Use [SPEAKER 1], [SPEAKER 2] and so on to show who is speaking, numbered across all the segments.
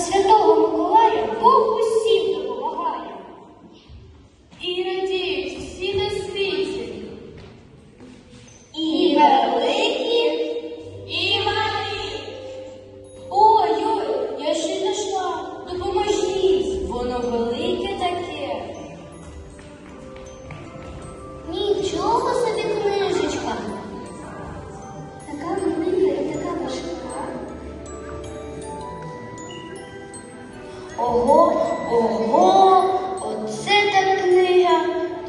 [SPEAKER 1] Святого Ого, оце та книга.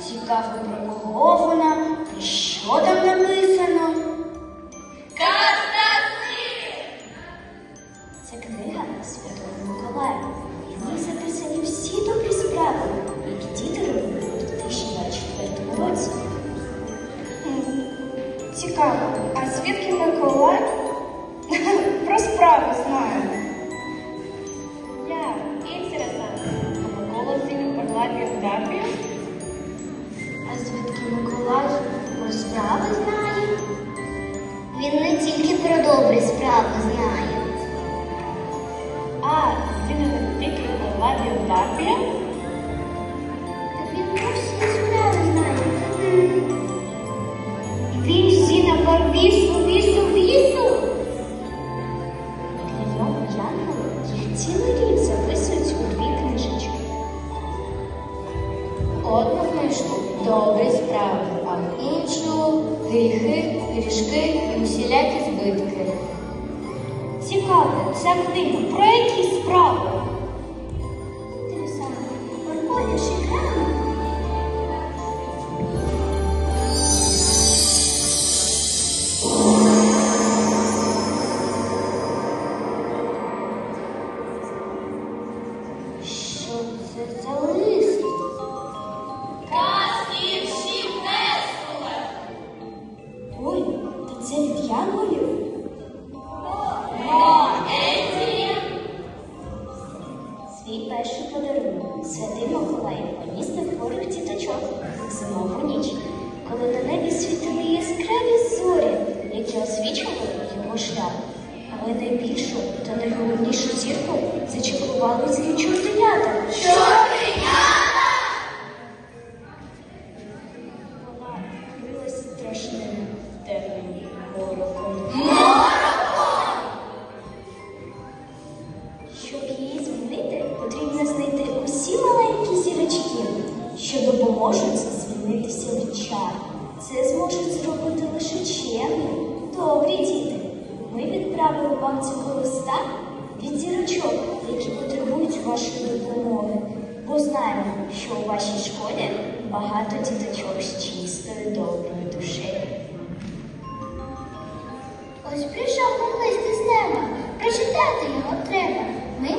[SPEAKER 1] Цікаво, про кого вона і що там написано. Це книга Святого Миколая. В ній записані всі добрі справи, які діти робили у 2024 році. Цікаво, а звідки Миколай? Про справи знаю. А звідки Миколай про справи знає? Він не тільки про добрі справи знає.
[SPEAKER 2] А, він не тільки пекла біографія. Одну книжку добрі справи, а в іншу гріхи, грішки і усілякі збитки.
[SPEAKER 1] Цікаво, ця книга про які справи? Ти сам проходиш. Що це за? Перший подарунок святий Миколай поніс до хворих діточок в зимову ніч, коли на небі світили яскраві зорі, які освічували його шлях. Але найбільшу та найголовнішу зірку зачекували злі чортенята. Вона що допоможуть звільнитися від чар. Це зможуть зробити лише чемні, добрі діти. Ми відправили вам цього листа від зірочок, які потребують вашої допомоги. Бо знаємо, що у вашій школі багато діточок з чистою доброю душею. Ось прийшов нам лист із неба. Прочитати його треба. Ми